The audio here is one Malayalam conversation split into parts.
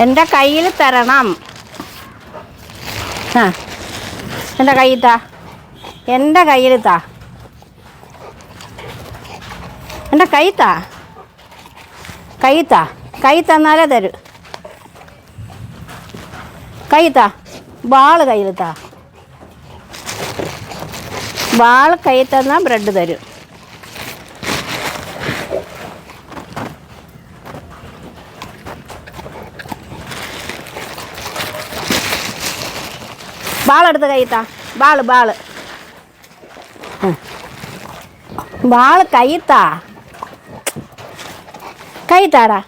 എന്റെ കയ്യിൽ തരണം. ആ എന്റെ കയ്യിൽ താ. എന്റെ കയ്യിൽ താ. എന്റെ കൈ താ. കൈ താ. കൈ തന്നാലേ തരൂ. കൈ താ. ബാൾ കയ്യിൽ താ. ബാൾ കൈ തന്നാൽ ബ്രെഡ് തരും. ബാളെടുത്ത് കയ്യത്താ ബാൾ ബാൾ ബാൾ കയ്യത്താ കയ്യത്താടാ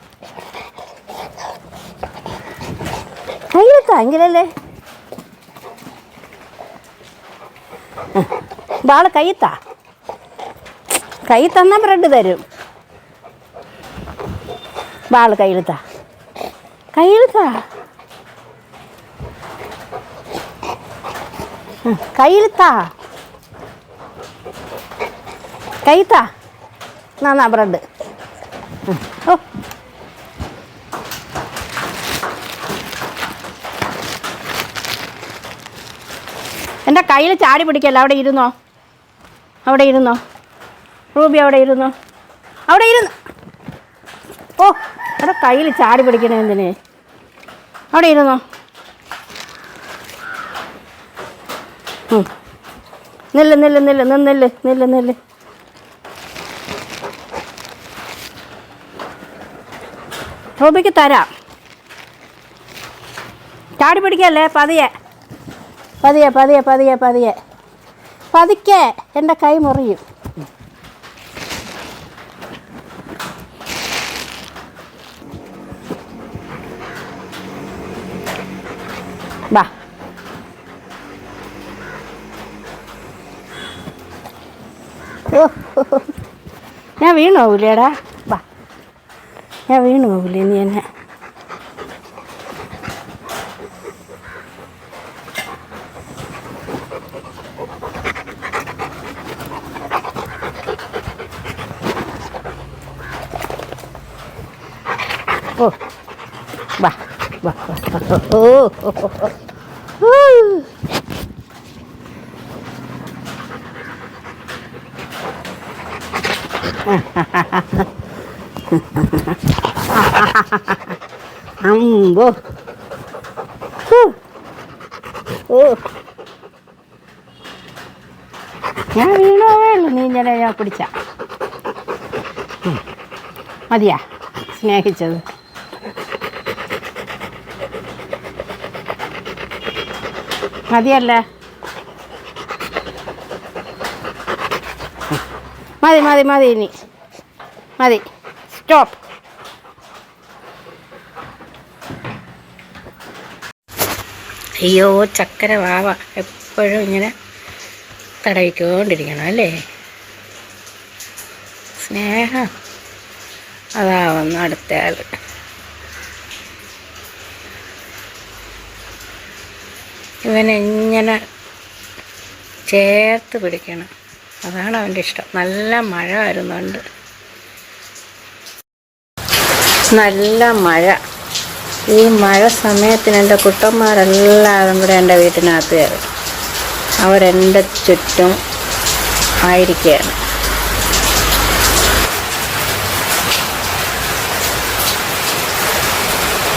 കയ്യത്താ എങ്കിലല്ലേ? ബാൾ കയ്യത്താ കൈ തന്നാൽ ബ്രെഡ് തരും. ബാൾ കയ്യിലെത്താ കയ്യിലെത്താ കയ്യിലെത്താ. കൈത്താ നന്നാ ബ്രെഡ്. ഓ. എന്റെ കയ്യിൽ ചാടി പിടിക്കല്ല? അവിടെ ഇരുന്നോ? അവിടെ ഇരുന്നോ? റൂബി അവിടെ ഇരുന്നോ? അവിടെ ഇരുന്നു. ഓ അവിടെ കയ്യിൽ ചാടി പിടിക്കണേ എന്തിനേ? അവിടെ ഇരുന്നോ? നില്ല് നില്ല് നില്ല് നിന്നില്ല് നില്ല് നില്ല് റോബിക്ക് തരാം. ചാടി പിടിക്കല്ലേ? പതിയെ. പതിയെ പതിയെ പതിയെ പതിയെ. പതുക്കെ. എന്റെ കൈ മുറിയും. വാ ഞാൻ വീണു പോകില്ലേടാ വാ ഞാൻ വീണു പോകില്ലേ നീ എന്നെ ഓ വാ വാ വാ വാ. ഓ ഓ, ഓ, ഓ. ഊ. അമ്പോ. ഓ ഞാൻ വീണോ ഉള്ളൂ നീ ഇങ്ങനെ ഞാൻ പിടിച്ച. മതിയാ സ്നേഹിച്ചത് മതിയല്ലേ മതി മതി മതി ഇനി. മതി. സ്റ്റോപ്പ് അയ്യോ ചക്കര വാവ എപ്പോഴും ഇങ്ങനെ തടവിക്കൊണ്ടിരിക്കണം അല്ലേ? സ്നേഹം. അതാവുന്നു അടുത്ത ആൾ. ഇവനെങ്ങനെ ചേർത്ത് പിടിക്കണം. അതാണ് അവന്റെ ഇഷ്ടം. നല്ല മഴ വരുന്നുണ്ട് നല്ല മഴ. ഈ മഴ സമയത്തിന് എന്റെ കുട്ടന്മാരെല്ലാവരും കൂടെ എന്റെ വീട്ടിനകത്ത് കയറി. അവരെന്റെ ചുറ്റും ആയിരിക്കുകയാണ്.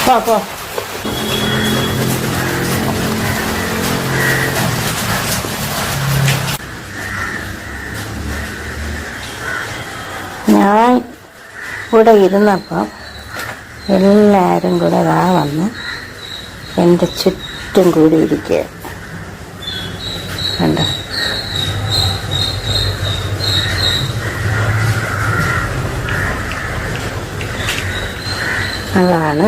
പോ പോ ഞാൻ ഇവിടെ ഇരുന്നപ്പോൾ എല്ലാവരും കൂടെ വാ വന്ന് എന്റെ ചുറ്റും കൂടി ഇരിക്കുക. കണ്ടോ? അതാണ്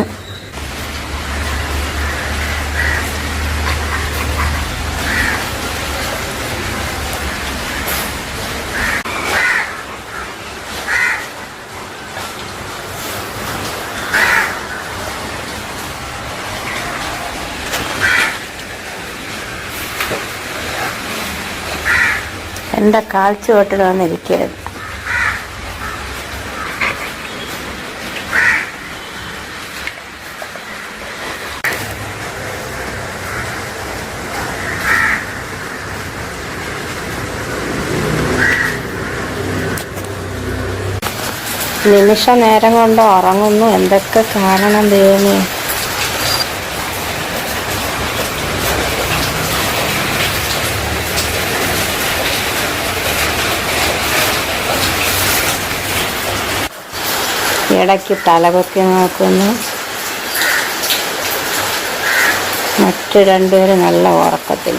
എന്താ കാൽച്ചുവട്ടിൽ വന്നിരിക്കരുത് നിമിഷ നേരം കൊണ്ട് ഉറങ്ങുന്നു. എന്തൊക്കെ കാരണം ദൈവമേ? ഇടയ്ക്ക് തലപൊക്കി നോക്കുന്നു. മറ്റു രണ്ടുപേരും നല്ല ഉറക്കത്തിൽ